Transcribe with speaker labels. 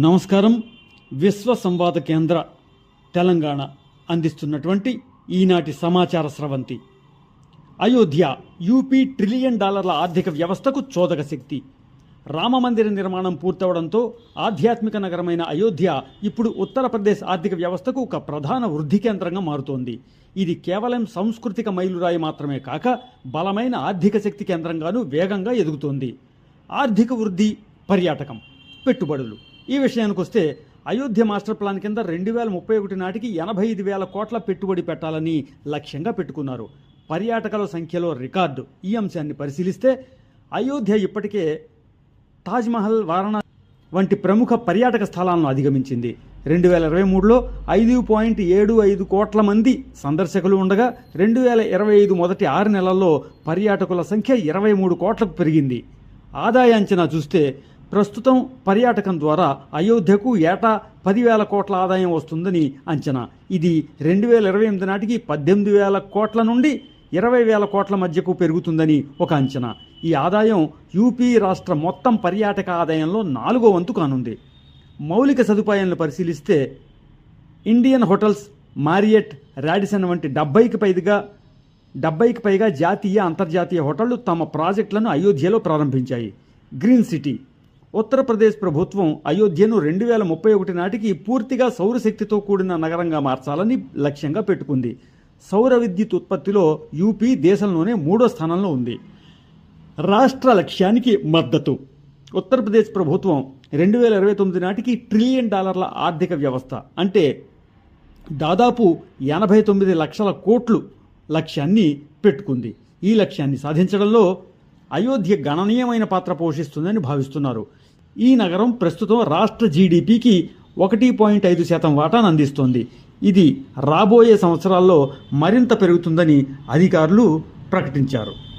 Speaker 1: నమస్కారం. విశ్వ సంవాద కేంద్ర తెలంగాణ అందిస్తున్నటువంటి ఈనాటి సమాచార స్రవంతి. అయోధ్య యూపీ ట్రిలియన్ డాలర్ల ఆర్థిక వ్యవస్థకు చోదక శక్తి. రామమందిర నిర్మాణం పూర్తవడంతో ఆధ్యాత్మిక నగరమైన అయోధ్య ఇప్పుడు ఉత్తరప్రదేశ్ ఆర్థిక వ్యవస్థకు ఒక ప్రధాన వృద్ధి కేంద్రంగా మారుతోంది. ఇది కేవలం సాంస్కృతిక మైలురాయి మాత్రమే కాక బలమైన ఆర్థిక శక్తి కేంద్రంగానూ వేగంగా ఎదుగుతోంది. ఆర్థిక వృద్ధి పర్యాటకం పెట్టుబడులు ఈ విషయానికి వస్తే అయోధ్య మాస్టర్ ప్లాన్ కింద రెండు వేల ముప్పై ఒకటి నాటికి ఎనభై ఐదు వేల కోట్ల పెట్టుబడి పెట్టాలని లక్ష్యంగా పెట్టుకున్నారు. పర్యాటకుల సంఖ్యలో రికార్డు. ఈ అంశాన్ని పరిశీలిస్తే అయోధ్య ఇప్పటికే తాజ్మహల్ వారణాసి వంటి ప్రముఖ పర్యాటక స్థలాలను అధిగమించింది. రెండు వేల ఇరవై మూడులో ఐదు పాయింట్ ఏడు ఐదు కోట్ల మంది సందర్శకులు ఉండగా రెండు వేల ఇరవై ఐదు మొదటి ఆరు నెలల్లో పర్యాటకుల సంఖ్య ఇరవై మూడు కోట్లకు పెరిగింది. ఆదాయ అంచనా చూస్తే ప్రస్తుతం పర్యాటకం ద్వారా అయోధ్యకు ఏటా పదివేల కోట్ల ఆదాయం వస్తుందని అంచనా. ఇది రెండు వేల ఇరవై ఎనిమిది నాటికి పద్దెనిమిది వేల కోట్ల నుండి ఇరవై వేల కోట్ల మధ్యకు పెరుగుతుందని ఒక అంచనా. ఈ ఆదాయం యూపీ రాష్ట్ర మొత్తం పర్యాటక ఆదాయంలో నాలుగో వంతు కానుంది. మౌలిక సదుపాయాలను పరిశీలిస్తే ఇండియన్ హోటల్స్ మారియట్ రాడిసన్ వంటి డెబ్బైకి పైగా డెబ్బైకి పైగా జాతీయ అంతర్జాతీయ హోటళ్ళు తమ ప్రాజెక్టులను అయోధ్యలో ప్రారంభించాయి. గ్రీన్ సిటీ ఉత్తరప్రదేశ్ ప్రభుత్వం అయోధ్యను రెండు వేల ముప్పై ఒకటి నాటికి పూర్తిగా సౌరశక్తితో కూడిన నగరంగా మార్చాలని లక్ష్యంగా పెట్టుకుంది. సౌర విద్యుత్ ఉత్పత్తిలో యూపీ దేశంలోనే మూడో స్థానంలో ఉంది. రాష్ట్ర లక్ష్యానికి మద్దతు. ఉత్తరప్రదేశ్ ప్రభుత్వం రెండు వేల ఇరవై తొమ్మిది నాటికి ట్రిలియన్ డాలర్ల ఆర్థిక వ్యవస్థ. అంటే దాదాపు ఎనభై తొమ్మిది లక్షల కోట్లు లక్ష్యాన్ని పెట్టుకుంది. ఈ లక్ష్యాన్ని సాధించడంలో అయోధ్య గణనీయమైన పాత్ర పోషిస్తుందని భావిస్తున్నారు. ఈ నగరం ప్రస్తుతం రాష్ట్ర జీడిపికి ఒకటి పాయింట్ ఐదు శాతం వాటాను అందిస్తోంది. ఇది రాబోయే సంవత్సరాల్లో మరింత పెరుగుతుందని అధికారులు ప్రకటించారు.